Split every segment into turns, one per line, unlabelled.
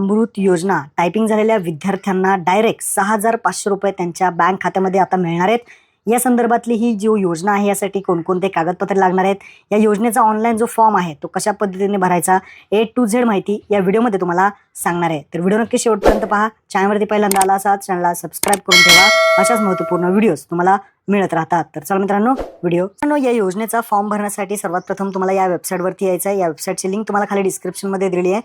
अमृत योजना. टायपिंग झालेल्या विद्यार्थ्यांना डायरेक्ट सहा हजार पाचशे रुपये त्यांच्या बँक खात्यामध्ये आता मिळणार आहेत. या संदर्भातली ही जी योजना आहे यासाठी कोणकोणते कागदपत्रे लागणार आहेत? या योजनेचा ऑनलाईन जो फॉर्म आहे तो कशा पद्धतीने भरायचा? ए टू झेड माहिती या व्हिडिओमध्ये तुम्हाला सांगणार आहे. तर व्हिडिओ नक्की शेवटपर्यंत पहा. चॅनलवरती पहिल्यांदा आला असा चॅनलला सबस्क्राईब करून ठेवा. अशाच महत्त्वपूर्ण व्हिडिओज तुम्हाला मिळत राहतात. तर चला मित्रांनो व्हिडिओ या योजनेचा फॉर्म भरण्यासाठी सर्वात प्रथम तुम्हाला या वेबसाईटवरती यायचं आहे. या वेबसाईटची लिंक तुम्हाला खाली डिस्क्रिप्शनमध्ये दिलेली आहे.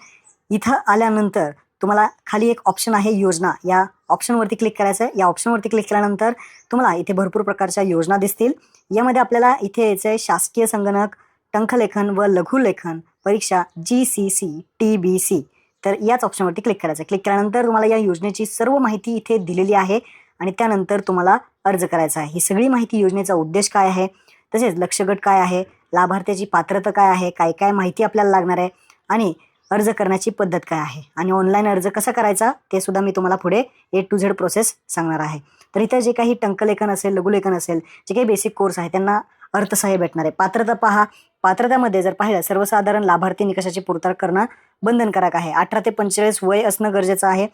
इथं आल्यानंतर तुम्हाला खाली एक ऑप्शन आहे योजना. या ऑप्शनवरती क्लिक करायचं आहे या ऑप्शनवरती क्लिक केल्यानंतर तुम्हाला इथे भरपूर प्रकारच्या योजना दिसतील. यामध्ये आपल्याला इथे यायचं आहे शासकीय संगणक टंखलेखन व लघुलेखन परीक्षा G C C T B C तर याच ऑप्शनवरती क्लिक करायचं क्लिक केल्यानंतर तुम्हाला या योजनेची सर्व माहिती इथे दिलेली आहे आणि त्यानंतर तुम्हाला अर्ज करायचा आहे. ही सगळी माहिती योजनेचा उद्देश काय आहे? तसेच लक्षगट काय आहे? लाभार्थ्याची पात्रता काय आहे? काय काय माहिती आपल्याला लागणार आहे? आणि अर्ज करण्याची पद्धत काय आहे? आणि ऑनलाईन अर्ज कसा करायचा? ते सुद्धा मी तुम्हाला पुढे ए टू झेड प्रोसेस सांगणार आहे. तर इथं जे काही टंकलेखन असेल लघुलेखन असेल जे काही बेसिक कोर्स आहे त्यांना अर्थसहाय्य भेटणार आहे. पात्रता पहा. पात्रतामध्ये जर पाहिलं सर्वसाधारण लाभार्थी निकषाची पूर्तता करणं बंधनकारक आहे. अठरा ते पंचेचाळीस वय असणं गरजेचं आहे.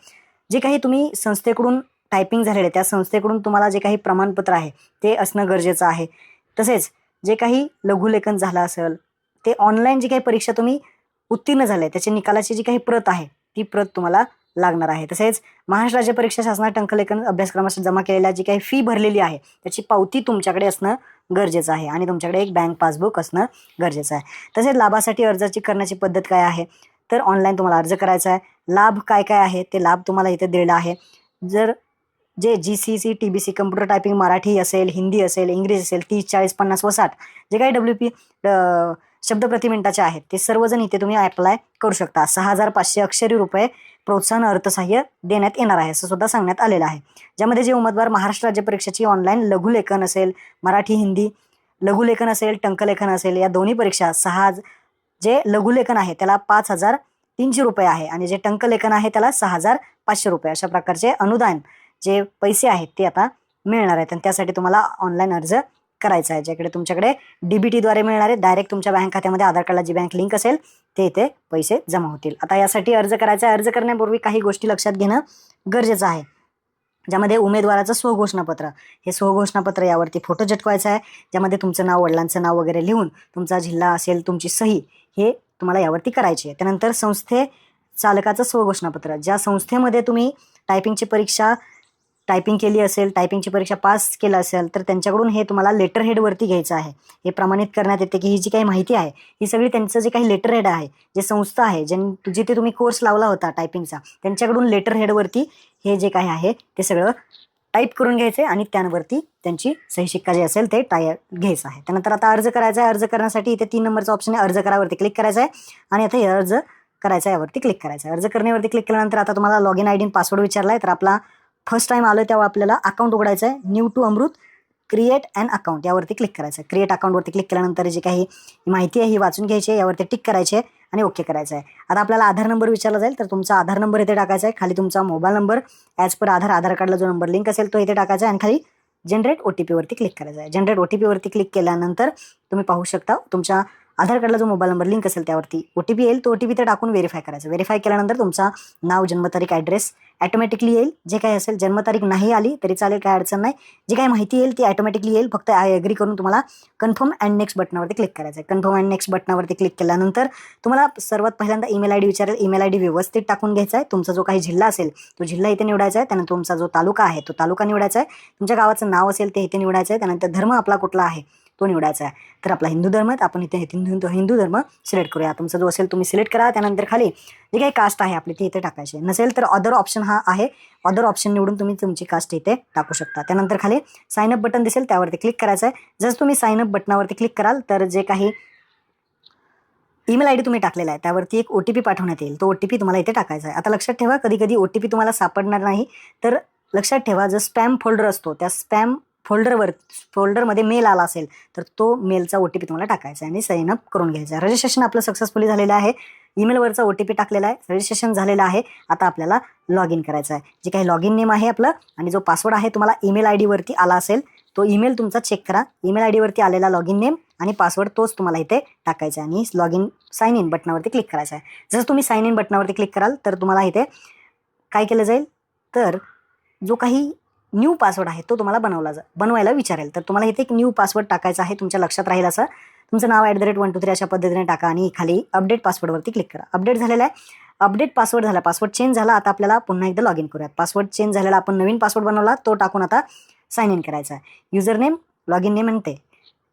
जे काही तुम्ही संस्थेकडून टायपिंग झालेले त्या संस्थेकडून तुम्हाला जे काही प्रमाणपत्र आहे ते असणं गरजेचं आहे. तसेच जे काही लघुलेखन झालं असेल ते ऑनलाईन जी काही परीक्षा तुम्ही उत्तीर्ण झाले त्याच्या निकालाची जी काही प्रत आहे ती प्रत तुम्हाला लागणार आहे. तसेच महाराष्ट्र राज्य परीक्षा शासनात टंकलेखन अभ्यासक्रमासाठी जमा केलेल्या जी काही फी भरलेली आहे त्याची पावती तुमच्याकडे असणं गरजेचं आहे आणि तुमच्याकडे एक बँक पासबुक असणं गरजेचं आहे. तसेच लाभासाठी अर्जाची करण्याची पद्धत काय आहे तर ऑनलाईन तुम्हाला अर्ज करायचा आहे. लाभ काय काय आहे ते लाभ तुम्हाला इथे दिलेला आहे. जर जे G C C T B C computer typing Marathi असेल हिंदी असेल इंग्रजी असेल तीस चाळीस पन्नास व साठ जे काही डब्ल्यू पी शब्द प्रति मिनिटाचे आहेत. ते सर्वजण इथे तुम्ही अप्लाय करू शकता. सहा हजार पाचशे अक्षरी रुपये प्रोत्साहन अर्थसहाय्य देण्यात येणार आहे असं सुद्धा सांगण्यात आलेलं आहे. ज्यामध्ये जे उमेदवार महाराष्ट्र राज्य परीक्षेची ऑनलाईन लघुलेखन असेल मराठी हिंदी लघुलेखन असेल टंकलेखन असेल या दोन्ही परीक्षा सहा जे लघुलेखन आहे त्याला पाच हजार तीनशे रुपये आहे आणि जे टंकलेखन आहे त्याला सहा हजार पाचशे रुपये. अशा प्रकारचे अनुदान जे पैसे आहेत ते आता मिळणार आहेत. आणि त्यासाठी तुम्हाला ऑनलाईन अर्ज करायचं आहे. ज्याकडे तुमच्याकडे डीबीटीद्वारे द्वारे मिळणारे डायरेक्ट तुमच्या बँक खात्यामध्ये आधार कार्डला जी बँक लिंक असेल ते इथे पैसे जमा होतील. आता यासाठी अर्ज करायचा आहे. अर्ज करण्यापूर्वी काही गोष्टी लक्षात घेणं गरजेचं आहे. ज्यामध्ये उमेदवाराचं स्वघोषणापत्र. हे स्वघोषणापत्र यावरती फोटो झटकवायचा आहे. ज्यामध्ये तुमचं नाव वडिलांचं नाव वगैरे लिहून तुमचा जिल्हा असेल तुमची सही हे तुम्हाला यावरती करायची आहे. त्यानंतर संस्थे चालकाचं स्वघोषणापत्र. ज्या संस्थेमध्ये तुम्ही टायपिंगची परीक्षा टायपिंग केली असेल टायपिंगची परीक्षा पास केलं असेल तर त्यांच्याकडून हे तुम्हाला लेटर हेडवरती घ्यायचं आहे. हे प्रमाणित करण्यात येते की ही जी काही माहिती आहे ही सगळी त्यांचं जे काही लेटर हेड आहे जे संस्था आहे ज्यां जिथे तुम्ही कोर्स लावला होता टायपिंगचा त्यांच्याकडून लेटर हेडवरती हे जे काही आहे ते सगळं टाईप करून घ्यायचे आणि त्यांवरती त्यांची सही शिक्का जे असेल ते टाय घ्यायचं आहे. त्यानंतर आता अर्ज करायचा आहे अर्ज करण्यासाठी इथे तीन नंबरचा ऑप्शन आहे अर्ज करावरती क्लिक करायचा आहे आणि आता हे अर्ज करायचा आहे यावरती क्लिक करायचं आहे. अर्ज करण्यावरती क्लिक केल्यानंतर आता तुम्हाला log in I D password विचारला आहे तर आपला फर्स्ट टाइम आलं तेव्हा आपल्याला अकाउंट उघडायचं आहे new to Amrut create and account यावरती क्लिक करायचं आहे क्रिएट अकाउंटवरती क्लिक केल्यानंतर जी काही माहिती आहे ही वाचून घ्यायची आहे यावरती टिक करायचे आहे आणि ओके करायचं आहे आता आपल्याला आधार नंबर विचारला जाईल तर तुमचा आधार नंबर इथे टाकायचा आहे. खाली तुमचा mobile number as per Aadhaar Aadhaar कार्डला जो नंबर लिंक असेल तो इथे टाकायचा आहे. आणि खाली जनरेट ओ टी पीवरती क्लिक करायचं आहे. जनरेट ओ टी पीवरती क्लिक केल्यानंतर तुम्ही पाहू शकता तुमच्या आधार कार्डला जो मोबाईल नंबर लिंक असेल त्यावरती ओ टी पी येईल. तो ओ टी पी ते टाकून व्हेरीफाय करायचं. व्हेरीफाय केल्यानंतर तुमचा नाव जन्मतारीख ॲड्रेस ॲटोमॅटिकली येईल. जे काही असेल जन्मतारीख नाही आली तरी चालेल काय अडचण नाही. जी काही माहिती येईल ती ॲटोमॅटिकली येईल. फक्त आय अग्री करून तुम्हाला कन्फर्म अँड नेक्स्ट बटनावरती क्लिक करायचं आहे कन्फर्म अँड नेक्स्ट बटनावरती क्लिक केल्यानंतर तुम्हाला सर्वात पहिल्यांदा ईमेल आय डी विचारेल. ईमेल आय डी व्यवस्थित टाकून घ्यायचा आहे तुमचा जो काही जिल्हा असेल तो जिल्हा इथे निवडायचा आहे त्यानंतर तुमचा जो तालुका आहे तो तालुका निवडायचा आहे तुमच्या गावाचं नाव असेल ते इथे निवडायचं आहे त्यानंतर धर्म आपला कुठला आहे तो निवडायचा आहे. तर आपला हिंदू धर्म आहे, तर आपण इथे हिंदू हिंदू धर्म सिलेक्ट करूया. तुमचा जो असेल तुम्ही सिलेक्ट करा. त्यानंतर खाली जे काही कास्ट आहे आपली ती इथे टाकायची. नसेल तर अदर ऑप्शन हा आहे. अदर ऑप्शन निवडून तुम्ही तुमची कास्ट इथे टाकू शकता. त्यानंतर खाली साईन अप बटन दिसेल त्यावरती क्लिक करायचं आहे. जसं तुम्ही साईन अप बटनावरती क्लिक कराल तर जे काही ईमेल आय डी तुम्ही टाकलेला आहे त्यावरती एक ओ टी पी पाठवण्यात येईल. तो ओ टी पी तुम्हाला इथे टाकायचा आहे. आता लक्षात ठेवा कधी कधी ओ टी पी तुम्हाला सापडणार नाही. तर लक्षात ठेवा जो स्पॅम फोल्डर असतो त्या स्पॅम फोल्डरवर फोल्डरमध्ये मेल आला असेल तर तो मेलचा ओ टी पी तुम्हाला टाकायचा आहे आणि साईन अप करून घ्यायचा आहे. रजिस्ट्रेशन आपलं सक्सेसफुली झालेलं आहे. ईमेलवरचा ओ टी पी टाकलेला आहे. रजिस्ट्रेशन झालेलं आहे. आता आपल्याला लॉग इन करायचं आहे. जे काही लॉग इन नेम आहे आपलं आणि जो पासवर्ड आहे तुम्हाला ईमेल आय डीवरती आला असेल तो ईमेल तुमचा चेक करा. ईमेल आय डीवरती आलेला लॉग इन नेम आणि पासवर्ड तोच तुम्हाला इथे टाकायचा आहे आणि लॉग इन साईन इन बटनावरती क्लिक करायचं आहे. जसं तुम्ही साईन इन बटनावरती क्लिक कराल तर तुम्हाला इथे काय केलं जाईल? तर जो काही न्यू पासवर्ड आहे तो तुम्हाला बनवला जा बनवायला विचारेल. तर तुम्हाला इथे एक न्यू पासवर्ड टाकायचा आहे तुमच्या लक्षात राहील असं. तुमचं नाव at the rate one two three अशा पद्धतीने टाका आणि खाली अपडेट पासवर्डवरती क्लिक करा. अपडेट झालेला आहे. अपडेट पासवर्ड झाला पासवर्ड चेंज झाला आता आपल्याला पुन्हा एकदा लॉग इन करूयात. पासवर्ड चेंज झालेला आपण नवीन पासवर्ड बनवला तो टाकून आता साईन इन करायचा आहे. User name log in name म्हणते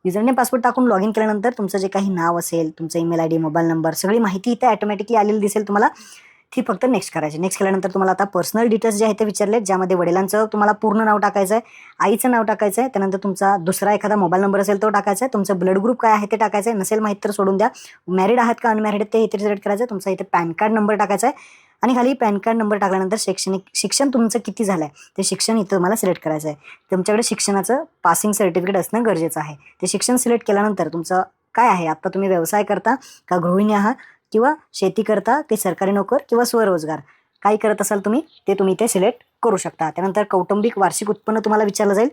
युजर नेम पासवर्ड टाकून लॉग इन केल्यानंतर तुमचं जे काही नाव असेल तुमचं email I D mobile number सगळी माहिती इथे ॲटोमॅटिकली आलेली दिसेल तुम्हाला. ती फक्त नेक्स्ट करायची. नेक्स्ट केल्यानंतर तुम्हाला आता पर्सनल डिटेल्स जे आहे ते विचारलेत ज्यामध्ये वडिलांचं तुम्हाला पूर्ण नाव टाकायचं आहे आईचं नाव टाकायचं आहे त्यानंतर तुमचा दुसरा एखादा मोबाईल नंबर असेल तो टाकायचा आहे तुमचं ब्लड ग्रुप काय आहे ते टाकायचं आहे नसेल माहीत तर सोडून द्या. मॅरिड आहात का अनमॅरिड ते इथे सिलेक्ट करायचं आहे तुमचा इथे पॅन कार्ड नंबर टाकायचा आहे. आणि खाली पॅन कार्ड नंबर टाकल्यानंतर शैक्षणिक शिक्षण तुमचं किती झालं आहे ते शिक्षण इथं तुम्हाला सिलेक्ट करायचं आहे. तुमच्याकडे शिक्षणाचं पासिंग सर्टिफिकेट असणं गरजेचं आहे. ते शिक्षण सिलेक्ट केल्यानंतर तुमचं काय आहे? आता तुम्ही व्यवसाय करता का गृहिणी आहात? किंवा शेती करता की सरकारी नोकर किंवा स्वरोजगार. काही करत असाल तुम्ही ते तुम्ही ते सिलेक्ट करू शकता. त्यानंतर कौटुंबिक वार्षिक उत्पन्न तुम्हाला विचारलं जाईल.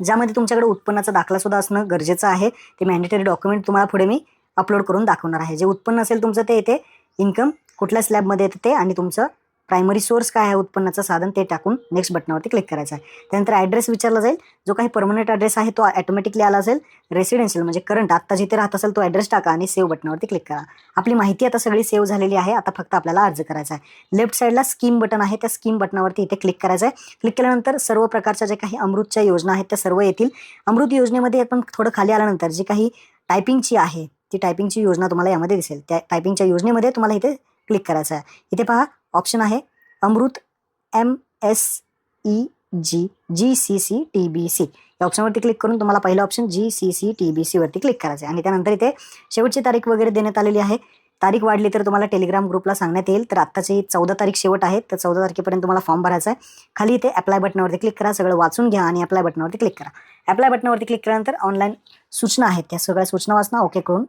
ज्यामध्ये तुमच्याकडे उत्पन्नाचा दाखला सुद्धा असणं गरजेचं आहे. ते मॅन्डेटरी डॉक्युमेंट तुम्हाला पुढे मी अपलोड करून दाखवणार आहे. जे उत्पन्न असेल तुमचं ते येते इन्कम कुठल्या स्लॅबमध्ये येतं ते आणि तुमचं प्रायमरी सोर्स काय आहे उत्पन्नाचं साधन ते टाकून नेक्स्ट बटनावरती क्लिक करायचं आहे. त्यानंतर ॲड्रेस विचारला जाईल. जो काही परमनंट ॲड्रेस आहे तो ऑटोमॅटिकली आला असेल. रेसिडेन्शियल म्हणजे करंट आत्ता जिथे राहत असेल तो ॲड्रेस टाका आणि सेव्ह बटनावरती क्लिक करा. आपली माहिती आता सगळी सेव्ह झालेली आहे. आता फक्त आपल्याला अर्ज करायचा आहे. लेफ्ट साईडला स्कीम बटन आहे. त्या स्कीम बटनावरती इथे क्लिक करायचं आहे. क्लिक केल्यानंतर सर्व प्रकारच्या ज्या काही अमृतच्या योजना आहेत त्या सर्व येतील. अमृत योजनेमध्ये आपण थोडं खाली आल्यानंतर जी काही टायपिंगची आहे ती टायपिंगची योजना तुम्हाला यामध्ये दिसेल. त्या टायपिंगच्या योजनेमध्ये तुम्हाला इथे क्लिक करायचं आहे. इथे पहा ऑप्शन आहे Amrut M S E G G C C T B C या ऑप्शनवरती क्लिक करून तुम्हाला पहिलं option G C C T B सीवरती click करायचं आहे. आणि त्यानंतर इथे शेवटची तारीख वगैरे देण्यात आलेली आहे. तारीख वाढली तर तुम्हाला टेलिग्राम ग्रुपला सांगण्यात येईल. तर आत्ताची चौदा तारीख शेवट आहे. तर चौदा तारखेपर्यंत तुम्हाला फॉर्म भरायचा आहे. खाली इथे अप्लाय बटनावरती क्लिक करा. सगळं वाचून घ्या आणि अप्लाय बटनावरती क्लिक करा. अप्लाय बटनावरती क्लिक केल्यानंतर ऑनलाईन सूचना आहेत. त्या सगळ्या सूचना वाचना. ओके करून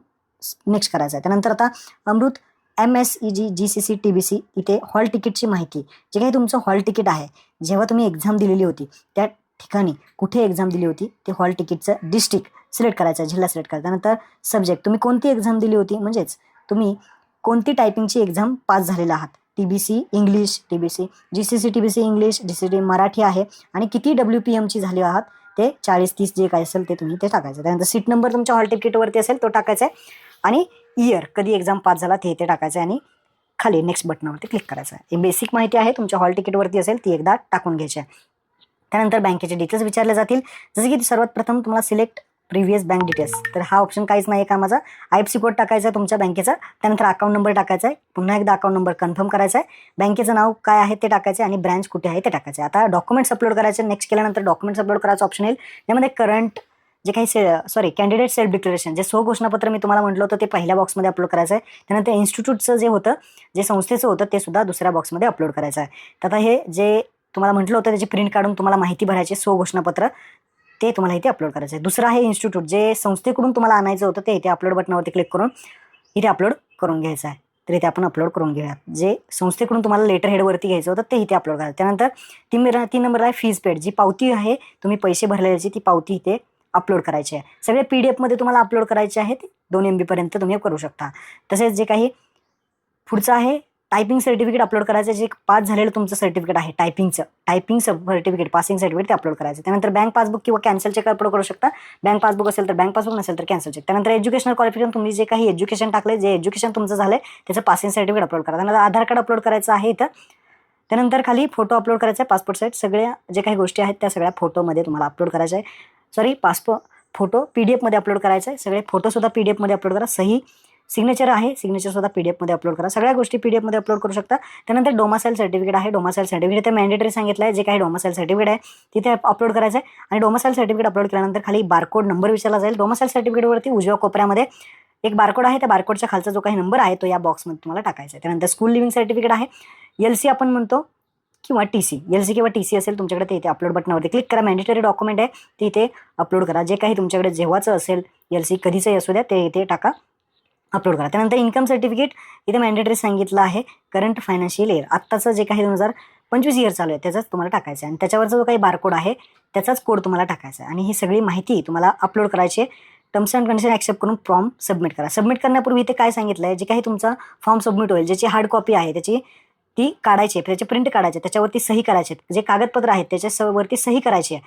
नेक्स्ट करायचं आहे. त्यानंतर आता Amrut M S E G G C C T B C इथे हॉल तिकीटची माहिती. जे काही तुमचं हॉल तिकीट आहे जेव्हा तुम्ही एक्झाम दिलेली होती त्या ठिकाणी कुठे एक्झाम दिली होती ते हॉल तिकीटचं डिस्ट्रिक्ट सिलेक्ट करायचं आहे जिल्हा सिलेक्ट करायचा. त्यानंतर सब्जेक्ट तुम्ही कोणती एक्झाम दिली होती? म्हणजेच तुम्ही कोणती टायपिंगची एक्झाम पास झालेला आहात? T B C English T B C G C C T B C English G C T Marathi आहे. आणि किती डब्ल्यू पी एमची झाली आहात? ते चाळीस तीस जे काय असेल ते तुम्ही ते टाकायचं. त्यानंतर सीट नंबर तुमच्या हॉल तिकीटवरती असेल तो टाकायचा आहे. आणि इयर कधी एक्झाम पास झाला ते इथे टाकायचं आहे आणि खाली नेक्स्ट बटनावरती क्लिक करायचं आहे ही बेसिक माहिती आहे तुमच्या हॉल तिकीटवरती असेल ती एकदा टाकून घ्यायची आहे. त्यानंतर बँकेचे डिटेल्स विचारले जातील. जसे की सर्वात प्रथम तुम्हाला सिलेक्ट प्रिव्हियस बँक डिटेल्स तर हा ऑप्शन काहीच नाही आहे का माझा? आय एफ सी कोड टाकायचा आहे तुमच्या बँकेचा. त्यानंतर अकाउंट नंबर टाकायचा आहे पुन्हा एकदा अकाउंट नंबर कन्फर्म करायचा आहे बँकेचं नाव काय आहे ते टाकायचं आहे आणि ब्रँच कुठे आहे ते टाकायचं आहे आता डॉक्युमेंट्स अपलोड करायचे. नेक्स्ट केल्यानंतर डॉक्युमेंट्स अपलोड करायचं ऑप्शन येईल. त्यामध्ये करंट जे काही से सॉरी कॅन्डिडेट सेल्फ डिक्लेरेशन जे सो घोषणापत्र मी तुम्हाला म्हटलं होतं ते पहिल्या बॉक्समध्ये अपलोड करायचं आहे. त्यानंतर इन्स्टिट्यूटचं जे होतं जे संस्थेचं होतं ते सुद्धा दुसऱ्या बॉक्समध्ये अपलोड करायचं आहे. तर आता हे जे तुम्हाला म्हटलं होतं त्याची प्रिंट काढून तुम्हाला माहिती भरायची सो घोषणापत्र ते तुम्हाला इथे अपलोड करायचं आहे. दुसरं आहे इन्स्टिट्यूट जे संस्थेकडून तुम्हाला आणायचं होतं ते इथे अपलोड बटनावरती क्लिक करून इथे अपलोड करून घ्यायचं आहे. तर इथे आपण अपलोड करून घेऊयात जे संस्थेकडून तुम्हाला लेटर हेडवरती घ्यायचं होतं ते इथे अपलोड करायचं त्यानंतर तीन तीन नंबर आहे फीज पेड जी पावती आहे तुम्ही पैसे भरलेल्याची ती पावती इथे अपलोड करायचे आहे. सगळे पी डी एफमध्ये तुम्हाला अपलोड करायचे आहेत दोन एम बीपर्यंत तुम्ही करू शकता. तसेच जे काही पुढचं आहे टायपिंग सर्टिफिकेट अपलोड करायचं जे पास झालेलं तुमचं सर्टिफिकेट आहे टायपिंगचं टायपिंग सर्टिफिकेट पासिंग सर्टिफिकेट ते अपलोड करायचं त्यानंतर बँक पासबुक किंवा कॅन्सल चेक अपलोड करू शकता. बँक पासबुक असेल तर बँक पासबुक नसेल तर कॅन्सल चेक त्यानंतर एज्युकेशनल क्वालिफिकेशन तुम्ही जे काही एज्युकेशन टाकले जे एज्युकेशन तुमचं झालं त्याचं पासिंग सर्टिफिकेट अपलोड करा. त्यानंतर आधार कार्ड अपलोड करायचं आहे इथं. त्यानंतर खाली फोटो अपलोड करायचा आहे पासपोर्ट साईट सगळ्या जे काही गोष्टी आहेत त्या सगळ्या फोटोमध्ये तुम्हाला अपलोड करायचं आहे. Sorry passport photo P D एफमध्ये upload करायचं आहे सगळे फोटोसुद्धा पी डी एफमध्ये अपलोड करा. सही सिग्नेचर आहे सिग्नेचरसुद्धा पी डी एफमध्ये अपलोड करा. सगळ्या गोष्टी पी डी एफमध्ये अपलोड करू शकता. त्यानंतर डोमासाईल सर्टिफिकेट आहे डोमासाईल सर्टिफिकेट ते मॅन्डेटरी सांगितलं आहे जे काही डोमासाईल सर्टिफिकेट आहे तिथे अपलोड करायचं आहे आणि डोमासाईल सर्टिफिकेट अपलोड केल्यानंतर खाली बारकोड नंबर विचारला जाईल. डोमासाईल सर्टिफिकेटवरती उजव्या कोपऱ्यामध्ये एक बारकोड आहे. त्या बारकोडच्या खालचा जो काही नंबर आहे तो या बॉक्समध्ये तुम्हाला टाकायचा आहे. त्यानंतर स्कूल लिव्हिंग सर्टिफिकेट आहे. एल सी आपण म्हणतो. किंवा टी सी एल सी किंवा टी सी असेल तुमच्याकडे ते इथे अपलोड बटनावरती क्लिक करा. मॅन्डेटरी डॉक्युमेंट आहे ते इथे अपलोड करा. जे काही तुमच्याकडे जेव्हाचं असेल एल सी कधीचंही असू द्या ते इथे टाका अपलोड करा. त्यानंतर इन्कम सर्टिफिकेट इथे मॅन्डेटरी सांगितलं आहे करंट फायनान्शियल इयर आत्ताचं जे काही दोन हजार पंचवीस इयर चालू आहे त्याचाच तुम्हाला टाकायचं आहे. आणि त्याच्यावरचा जो काही बारकोड आहे त्याचाच कोड तुम्हाला टाकायचा आहे. आणि ही सगळी माहिती तुम्हाला अपलोड करायची आहे. टर्म्स अँड कंडिशन ॲक्सेप्ट करून फॉर्म सबमिट करा. सबमिट करण्यापूर्वी इथे काय सांगितलं आहे जे काही तुमचा फॉर्म सबमिट होईल ज्याची हार्ड कॉपी आहे त्याची ती काढायची आहे प्रिंट काढायचे त्याच्यावरती सही करायचे. जे कागदपत्र आहेत त्याच्या स- वरती सही करायची आहे.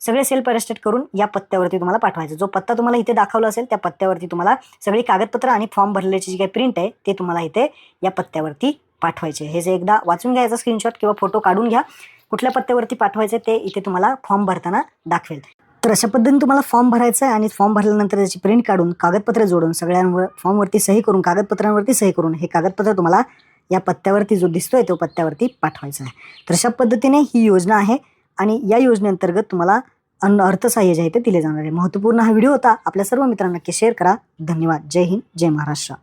सगळे सेल्फ अरेस्टेड करून या पत्त्यावरती तुम्हाला पाठवायचं. जो पत्ता तुम्हाला इथे दाखवला असेल त्या पत्त्यावरती तुम्हाला सगळी कागदपत्र आणि फॉर्म भरलेची जी काही प्रिंट आहे ते तुम्हाला इथे या पत्त्यावरती पाठवायचे हे जे एकदा वाचून घ्यायचा स्क्रीनशॉट किंवा फोटो काढून घ्या. कुठल्या पत्त्यावरती पाठवायचे ते इथे तुम्हाला फॉर्म भरताना दाखवेल. तर अशा पद्धतीने तुम्हाला फॉर्म भरायचा आहे आणि फॉर्म भरल्यानंतर त्याची प्रिंट काढून कागदपत्र जोडून सगळ्यांवर फॉर्मवरती सही करून कागदपत्रांवरती सही करून हे कागदपत्र तुम्हाला या पत्त्यावरती जो दिसतोय तो पत्त्यावरती पाठवायचा आहे. तर अशा पद्धतीने ही योजना आहे आणि या योजनेअंतर्गत तुम्हाला अन्न अर्थसहाय्य जे आहे ते दिले जाणार आहे. महत्त्वपूर्ण हा व्हिडिओ होता. आपल्या सर्व मित्रांना नक्की शेअर करा. धन्यवाद. जय हिंद. जय महाराष्ट्र.